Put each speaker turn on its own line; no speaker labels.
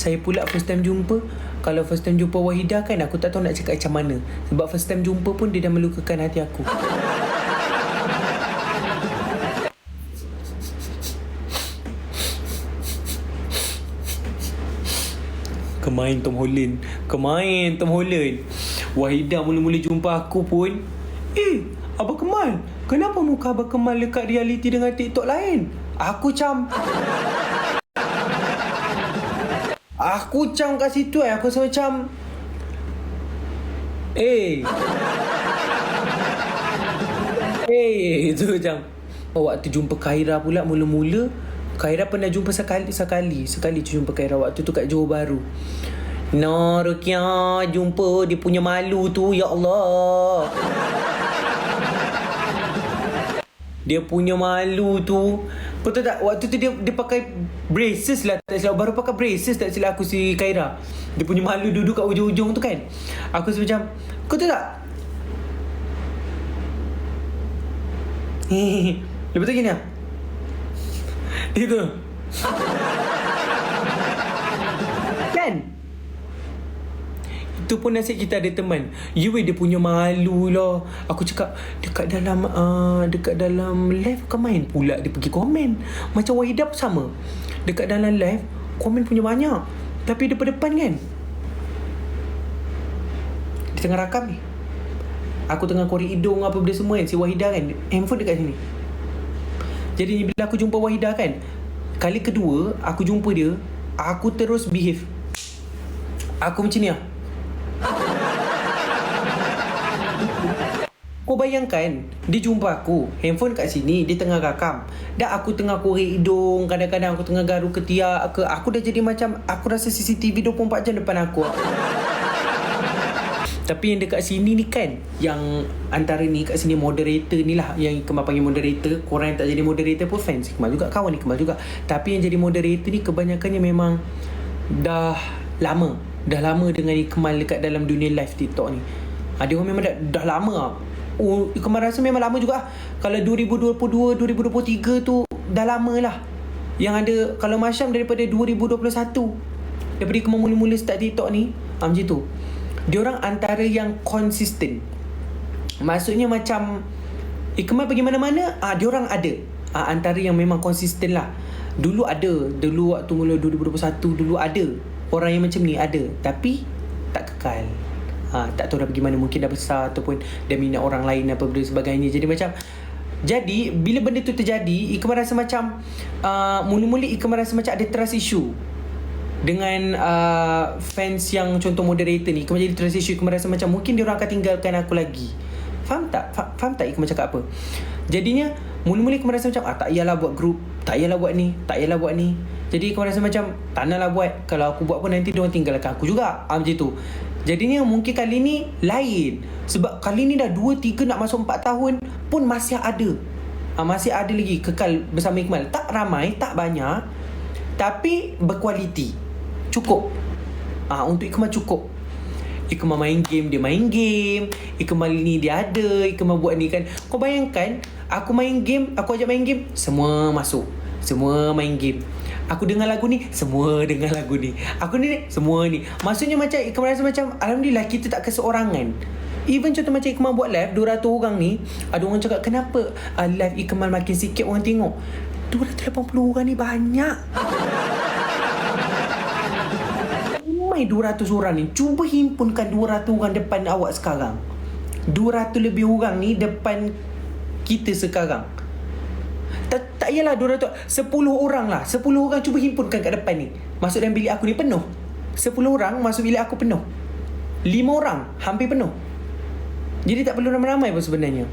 Saya pula first time jumpa Kalau first time jumpa Wahidah kan Aku tak tahu nak cakap macam mana. Sebab first time jumpa pun Dia dah melukakan hati aku. Kemain Tom Holland. Kemain Tom Holland. Wahidah mula-mula jumpa aku pun Eh Abang Kemal Kenapa muka Abang Kemal Dekat reality dengan TikTok lain? Aku cam Aku cam kat situ eh Aku rasa macam Eh. Eh Itu macam oh, Waktu jumpa Khaira pula Mula-mula Khaira pernah jumpa sekali Sekali Sekali jumpa Khaira Waktu tu kat Johor Baru No Rukia Jumpa dia punya malu tu Ya Allah. Dia punya malu tu Betul tak? Waktu tu dia dia pakai braces lah tak silap. Baru pakai braces tak silap aku si Khaira. Dia punya malu duduk kat ujung-ujung tu kan. Aku macam, kau tahu tak? Lepas tu gini lah. Dia tu. kan? Itu pun nasib kita ada teman. You dia punya malu lah. Aku cakap dekat dalam uh, dekat dalam live kau main pula dia pergi komen. Macam Wahidah pun sama. Dekat dalam live komen punya banyak. Tapi depan-depan kan. Dia tengah rakam ni. Aku tengah korek hidung apa benda semua kan. Si Wahidah kan. Handphone dekat sini. Jadi bila aku jumpa Wahidah kan. Kali kedua aku jumpa dia. Aku terus behave. Aku macam ni lah. Kau bayangkan Dia jumpa aku Handphone kat sini Dia tengah rakam. Dah aku tengah korek hidung Kadang-kadang aku tengah garu ketiak ke Aku dah jadi macam Aku rasa CCTV 24 jam depan aku. Tapi yang dekat sini ni kan Yang antara ni kat sini moderator ni lah Yang Kemal panggil moderator. Korang yang tak jadi moderator pun fans. Kemal juga Kawan ni Kemal juga. Tapi yang jadi moderator ni Kebanyakannya memang Dah lama. Dah lama dengan Kemal dekat dalam dunia live TikTok ni. Ha, Dia orang memang dah, dah lama Oh, Ikmal rasa memang lama juga? Kalau 2022, 2023 tu Dah lama lah. Yang ada Kalau Masyam daripada 2021 Daripada Ikmal mula-mula start TikTok ni ha, Macam tu. Diorang antara yang konsisten Maksudnya macam Ikmal pergi mana-mana ah ha, Diorang ada. Ha, Antara yang memang konsisten lah. Dulu ada. Dulu waktu mula 2021 Dulu ada. Orang yang macam ni ada. Tapi Tak kekal ha, tak tahu dah pergi mana mungkin dah besar ataupun dah minat orang lain apa benda sebagainya. Jadi macam jadi bila benda tu terjadi Ikmal rasa macam uh, mula-mula Ikmal rasa macam ada trust issue dengan uh, fans yang contoh moderator ni. Ikmal jadi trust issue Ikmal rasa macam mungkin dia orang akan tinggalkan aku lagi. Faham tak? Fa- faham tak Ikmal cakap apa? Jadinya mula-mula Ikmal rasa macam ah, tak payahlah buat group tak payahlah buat ni tak payahlah buat ni. Jadi Ikmal rasa macam tak naklah buat kalau aku buat pun nanti dia orang tinggalkan aku juga. Ah, macam tu Jadinya mungkin kali ni lain. Sebab kali ni dah 2, 3 nak masuk 4 tahun Pun masih ada. Ha, Masih ada lagi kekal bersama Ikmal Tak ramai, tak banyak Tapi berkualiti. Cukup. Ha, Untuk Ikmal cukup. Ikmal main game, dia main game. Ikmal ni dia ada Ikmal buat ni kan. Kau bayangkan Aku main game, aku ajak main game Semua masuk. Semua main game Aku dengar lagu ni Semua dengar lagu ni. Aku ni Semua ni. Maksudnya macam Ikmal rasa macam Alhamdulillah kita tak keseorangan. Even contoh macam Ikmal buat live 200 orang ni Ada orang cakap Kenapa uh, live Ikmal makin sikit orang tengok? 280 orang ni banyak. Mai 200 orang ni. Cuba himpunkan 200 orang depan awak sekarang. 200 lebih orang ni Depan kita sekarang. Tak, tak yalah 200 10 orang lah. 10 orang cuba himpunkan kat depan ni. Masuk dalam bilik aku ni penuh. 10 orang masuk bilik aku penuh. 5 orang hampir penuh. Jadi tak perlu ramai-ramai pun sebenarnya